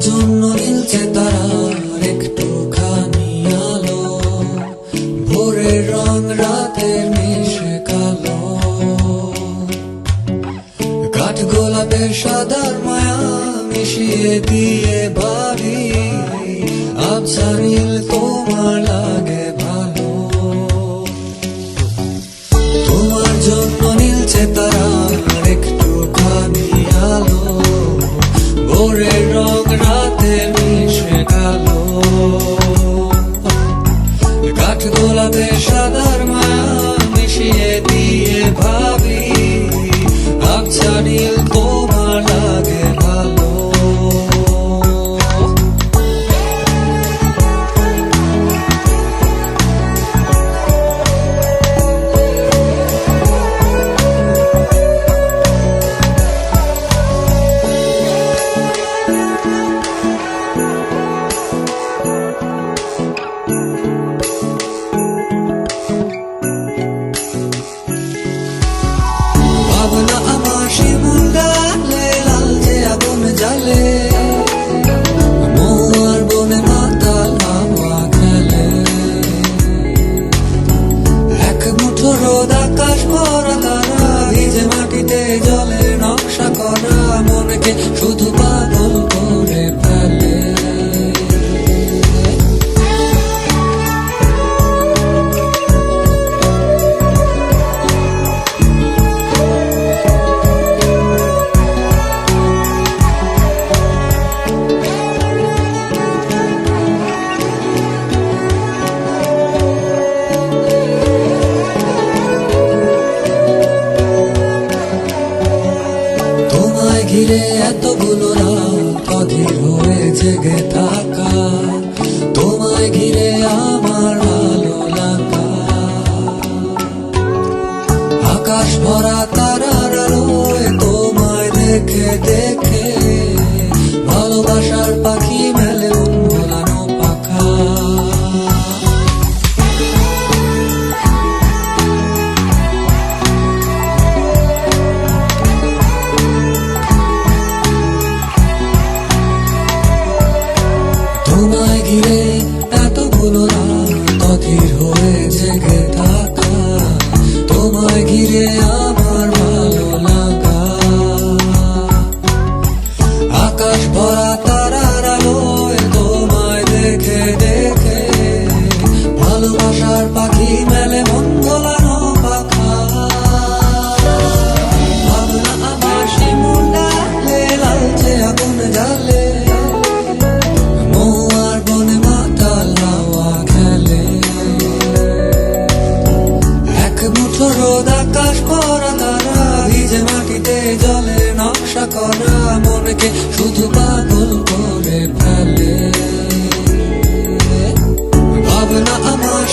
জন্য নীলছে তারার একটু খানি আলো। ভোরের রং রাতের মিশে কালো। কাঠ গোলাপের সাদার মায়া মিশিয়ে দিয়ে বাড়ি। আবসারিল নীল তোমার লাগে জালে ঘিরে এতগুলো রাত অধীর হয়ে জেগে থাকা। তোমায় ঘিরে আমার আলো লাগা। আকাশ ভরা তারার আলোয় তোমায় দেখে দেখে ভালোবাসার পাখি পাখি মেলে মন পাখা। ভাবনা আমার শিমুল লালচে আগুন জালে মাতা এক তারা জলে করা, মনকে শুধু পাগল করে ফেলে। ভাবনা আমার